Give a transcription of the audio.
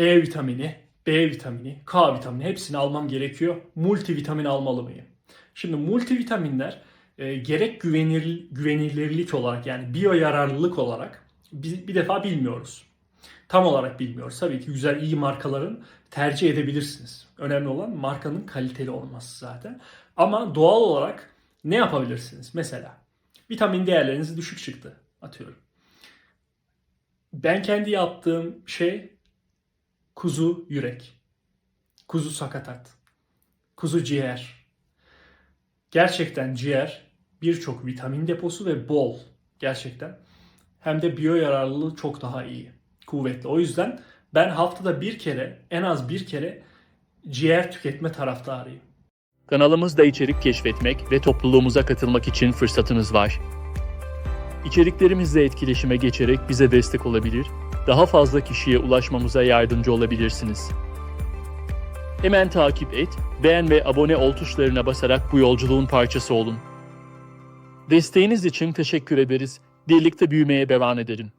E vitamini, B vitamini, K vitamini hepsini almam gerekiyor. Multivitamin almalı mıyım? Şimdi multivitaminler e, gerek güvenir, güvenilirlik olarak yani biyo yararlılık olarak bir, bir defa bilmiyoruz. Tam olarak bilmiyoruz. Tabii ki güzel iyi markaların tercih edebilirsiniz. Önemli olan markanın kaliteli olması zaten. Ama doğal olarak ne yapabilirsiniz? Mesela vitamin değerleriniz düşük çıktı atıyorum. Ben kendi yaptığım şey kuzu yürek, kuzu sakatat, kuzu ciğer. Gerçekten ciğer birçok vitamin deposu ve bol gerçekten. Hem de biyo yararlılığı çok daha iyi, kuvvetli. O yüzden ben haftada bir kere, en az bir kere ciğer tüketme taraftarıyım. Kanalımızda içerik keşfetmek ve topluluğumuza katılmak için fırsatınız var. İçeriklerimizle etkileşime geçerek bize destek olabilir, daha fazla kişiye ulaşmamıza yardımcı olabilirsiniz. Hemen takip et, beğen ve abone ol tuşlarına basarak bu yolculuğun parçası olun. Desteğiniz için teşekkür ederiz. Birlikte büyümeye devam edelim.